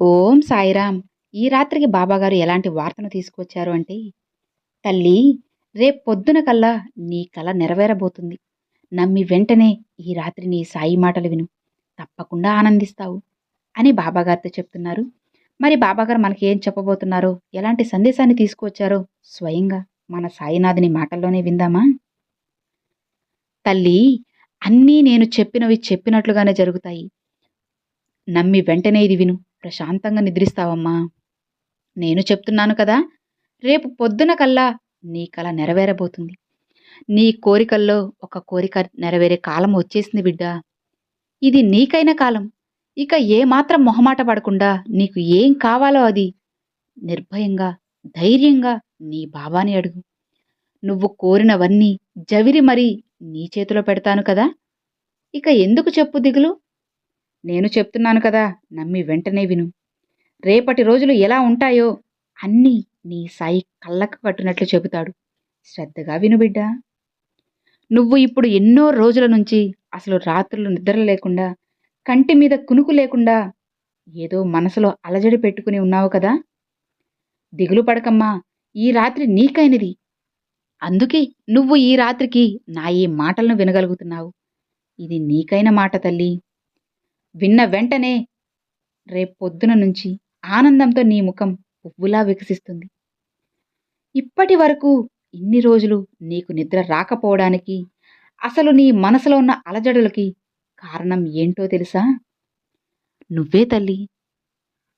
ఓం సాయిరామ్ ఈ రాత్రికి బాబాగారు ఎలాంటి వార్తను తీసుకొచ్చారు అంటే తల్లి రేపు పొద్దున కల్లా నీ కల నెరవేరబోతుంది. నమ్మి వెంటనే ఈ రాత్రి నీ సాయి మాటలు విను. తప్పకుండా ఆనందిస్తావు అని బాబాగారితో చెప్తున్నారు. మరి బాబాగారు మనకి ఏం చెప్పబోతున్నారో ఎలాంటి సందేశాన్ని తీసుకువచ్చారో స్వయంగా మన సాయినాథుని మాటల్లోనే విందామా? తల్లి అన్నీ నేను చెప్పినవి చెప్పినట్లుగానే జరుగుతాయి. నమ్మి వెంటనే ఇది విను. ప్రశాంతంగా నిద్రిస్తావమ్మా. నేను చెప్తున్నాను కదా రేపు పొద్దున కల్లా నీ కల నెరవేరబోతుంది. నీ కోరికల్లో ఒక కోరిక నెరవేరే కాలం వచ్చేసింది బిడ్డ. ఇది నీకైన కాలం. ఇక ఏమాత్రం మొహమాట పడకుండా నీకు ఏం కావాలో అది. నిర్భయంగా ధైర్యంగా నీ బాబాని అడుగు. నువ్వు కోరినవన్నీ జవిరి మరీ నీ చేతిలో పెడతాను కదా. ఇక ఎందుకు చెప్పు దిగులు? నేను చెప్తున్నాను కదా నమ్మి వెంటనే విను. రేపటి రోజులు ఎలా ఉంటాయో అన్నీ నీ సాయి కళ్ళకు కట్టునట్లు చెబుతాడు. శ్రద్ధగా విను బిడ్డ. నువ్వు ఇప్పుడు ఎన్నో రోజుల నుంచి అసలు రాత్రులు నిద్ర లేకుండా కంటి మీద కునుకు లేకుండా ఏదో మనసులో అలజడి పెట్టుకుని ఉన్నావు కదా? దిగులు పడకమ్మా ఈ రాత్రి నీకైనది. అందుకే నువ్వు ఈ రాత్రికి నా ఈ మాటలను వినగలుగుతున్నావు. ఇది నీకైన మాట తల్లి. విన్న వెంటనే రేపు పొద్దున నుంచి ఆనందంతో నీ ముఖం పువ్వులా వికసిస్తుంది. ఇప్పటి వరకు ఇన్ని రోజులు నీకు నిద్ర రాకపోవడానికి అసలు నీ మనసులో ఉన్న అలజడులకి కారణం ఏంటో తెలుసా? నువ్వే తల్లి.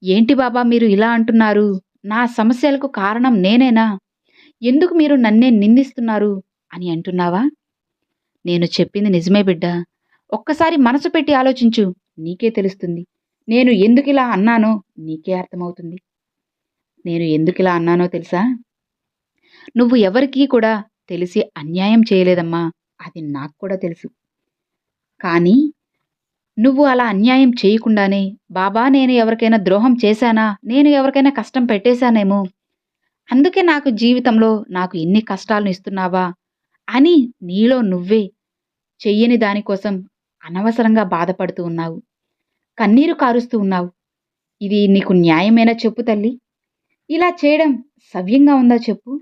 ఏంటి బాబా మీరు ఇలా అంటున్నారు? నా సమస్యలకు కారణం నేనేనా? ఎందుకు మీరు నన్నే నిందిస్తున్నారు అని అంటున్నావా? నేను చెప్పింది నిజమే బిడ్డ. ఒక్కసారి మనసు పెట్టి ఆలోచించు. నీకే తెలుస్తుంది. నేను ఎందుకు ఇలా అన్నానో నీకే అర్థమవుతుంది. నేను ఎందుకు ఇలా అన్నానో తెలుసా? నువ్వు ఎవరికీ కూడా తెలిసి అన్యాయం చేయలేదమ్మా. అది నాకు కూడా తెలుసు. కానీ నువ్వు అలా అన్యాయం చేయకుండానే బాబా నేను ఎవరికైనా ద్రోహం చేశానా? నేను ఎవరికైనా కష్టం పెట్టేశానేమో? అందుకే నాకు జీవితంలో నాకు ఎన్ని కష్టాలను ఇస్తున్నావా? అని నీలో నువ్వే చెయ్యని దానికోసం అనవసరంగా బాధపడుతూ ఉన్నావు. కన్నీరు కారుస్తూ ఉన్నావు. ఇది నీకు న్యాయమేనా చెప్పు తల్లి. ఇలా చేయడం సవ్యంగా ఉందా చెప్పు.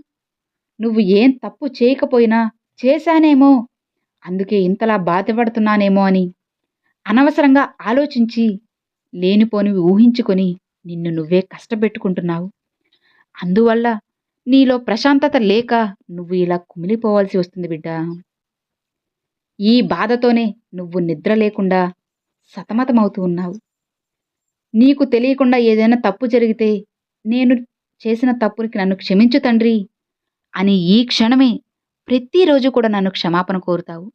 నువ్వు ఏం తప్పు చేయకపోయినా చేశానేమో. అందుకే ఇంతలా బాధపడుతున్నానేమో అని అనవసరంగా ఆలోచించి లేనిపోనివి ఊహించుకొని నిన్ను నువ్వే కష్టపెట్టుకుంటున్నావు. అందువల్ల నీలో ప్రశాంతత లేక నువ్వు ఇలా కుమిలిపోవాల్సి వస్తుంది బిడ్డ. ఈ బాధతోనే నువ్వు నిద్ర లేకుండా సతమతమవుతూ ఉన్నావు. నీకు తెలియకుండా ఏదైనా తప్పు జరిగితే నేను చేసిన తప్పునికి నన్ను క్షమించు తండ్రి అని ఈ క్షణమే ప్రతిరోజు కూడా నన్ను క్షమాపణ కోరుతావు.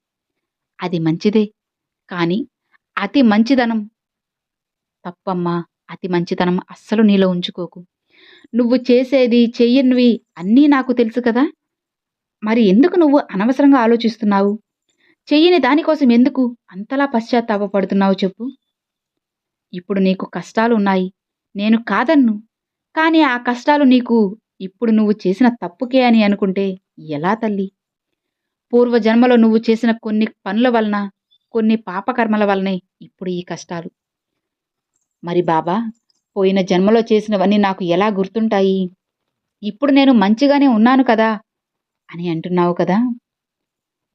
అది మంచిదే. కానీ అతి మంచిదనం తప్పమ్మా అతి మంచితనం అస్సలు నీలో ఉంచుకోకు. నువ్వు చేసేది చెయ్యనివి అన్నీ నాకు తెలుసు కదా. మరి ఎందుకు నువ్వు అనవసరంగా ఆలోచిస్తున్నావు? చెయ్యని దానికోసం ఎందుకు అంతలా పశ్చాత్తాపడుతున్నావు చెప్పు. ఇప్పుడు నీకు కష్టాలు ఉన్నాయి. నేను కాదన్ను. కానీ ఆ కష్టాలు నీకు ఇప్పుడు నువ్వు చేసిన తప్పుకే అని అనుకుంటే ఎలా తల్లి? పూర్వజన్మలో నువ్వు చేసిన కొన్ని పనుల వలన కొన్ని పాపకర్మల వలనే ఇప్పుడు ఈ కష్టాలు. మరి బాబా పోయిన జన్మలో చేసినవన్నీ నాకు ఎలా గుర్తుంటాయి? ఇప్పుడు నేను మంచిగానే ఉన్నాను కదా అని అంటున్నావు కదా?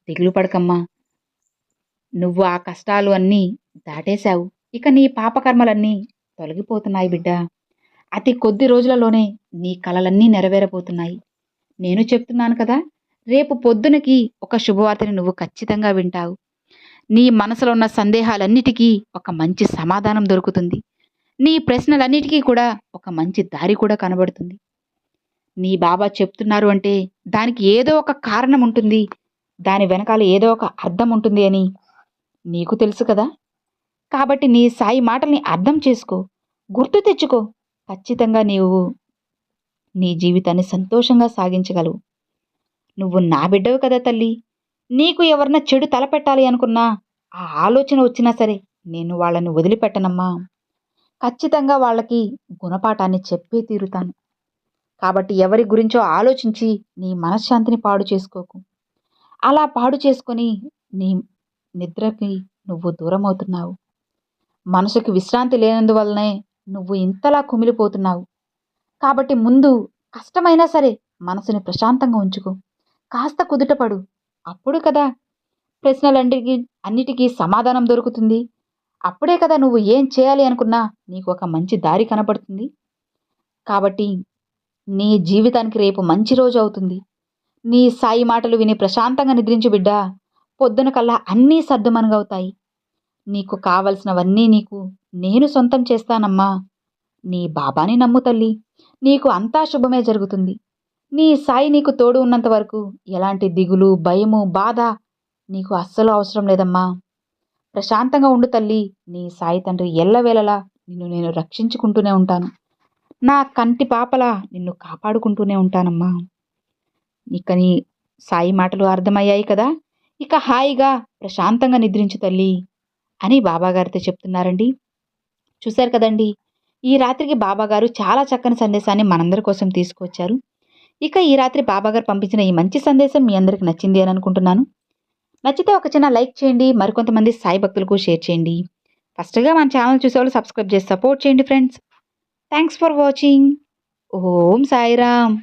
దిగులు పడకమ్మా. నువ్వు ఆ కష్టాలు అన్నీ దాటేశావు. ఇక నీ పాపకర్మలన్నీ తొలగిపోతున్నాయి బిడ్డ. అతి కొద్ది రోజులలోనే నీ కలలన్నీ నెరవేరబోతున్నాయి. నేను చెప్తున్నాను కదా రేపు పొద్దునకి ఒక శుభవార్తని నువ్వు ఖచ్చితంగా వింటావు. నీ మనసులో ఉన్న సందేహాలన్నిటికీ ఒక మంచి సమాధానం దొరుకుతుంది. నీ ప్రశ్నలన్నిటికీ కూడా ఒక మంచి దారి కూడా కనబడుతుంది. నీ బాబా చెప్తున్నారు అంటే దానికి ఏదో ఒక కారణం ఉంటుంది. దాని వెనకాల ఏదో ఒక అర్థం ఉంటుంది అని నీకు తెలుసు కదా? కాబట్టి నీ సాయి మాటల్ని అర్థం చేసుకో. గుర్తు తెచ్చుకో. ఖచ్చితంగా నీవు నీ జీవితాన్ని సంతోషంగా సాగించగలవు. నువ్వు నా బిడ్డవు కదా తల్లి. నీకు ఎవరన్నా చెడు తలపెట్టాలి అనుకున్నా ఆ ఆలోచన వచ్చినా సరే నేను వాళ్ళని వదిలిపెట్టనమ్మా. ఖచ్చితంగా వాళ్ళకి గుణపాఠాన్ని చెప్పే తీరుతాను. కాబట్టి ఎవరి గురించో ఆలోచించి నీ మనశ్శాంతిని పాడు చేసుకోకు. అలా పాడు చేసుకొని నీ నిద్రకి నువ్వు దూరం అవుతున్నావు మనసుకి విశ్రాంతి లేనందువల్లనే నువ్వు ఇంతలా కుమిలిపోతున్నావు. కాబట్టి ముందు కష్టమైనా సరే మనసుని ప్రశాంతంగా ఉంచుకో. కాస్త కుదుటపడు. అప్పుడు కదా ప్రశ్నలన్నిటికీ అన్నిటికీ సమాధానం దొరుకుతుంది. అప్పుడే కదా నువ్వు ఏం చేయాలి అనుకున్నా నీకు ఒక మంచి దారి కనపడుతుంది. కాబట్టి నీ జీవితానికి రేపు మంచి రోజు అవుతుంది. నీ సాయి మాటలు విని ప్రశాంతంగా నిద్రించు బిడ్డా. పొద్దున కల్లా అన్నీ సర్దుమనుగవుతాయి నీకు కావలసినవన్నీ నీకు నేను సొంతం చేస్తానమ్మా. నీ బాబాని నమ్ము తల్లి. నీకు అంతా శుభమే జరుగుతుంది. నీ సాయి నీకు తోడు ఉన్నంత వరకు ఎలాంటి దిగులు భయము బాధ నీకు అస్సలు అవసరం లేదమ్మా. ప్రశాంతంగా ఉండు తల్లి. నీ సాయి తండ్రి ఎల్లవేళలా నిన్ను నేను రక్షించుకుంటూనే ఉంటాను. నా కంటి పాపలా నిన్ను కాపాడుకుంటూనే ఉంటానమ్మా. ఇక నీ సాయి మాటలు అర్థమయ్యాయి కదా? ఇక హాయిగా ప్రశాంతంగా నిద్రించు తల్లి అని బాబాగారితో చెప్తున్నారండి. చూశారు కదండి ఈ రాత్రికి బాబాగారు చాలా చక్కని సందేశాన్ని మనందరి కోసం తీసుకొచ్చారు. ఇక ఈ రాత్రి బాబాగారు పంపించిన ఈ మంచి సందేశం మీ అందరికి నచ్చింది అని అనుకుంటున్నాను. నచ్చితే ఒక చిన్న లైక్ చేయండి మరికొంతమంది సాయి భక్తులకు షేర్ చేయండి. ఫస్ట్గా మన ఛానల్ చూసేవాళ్ళు సబ్స్క్రైబ్ చేసి సపోర్ట్ చేయండి friends. Thanks for watching. Om Sairam.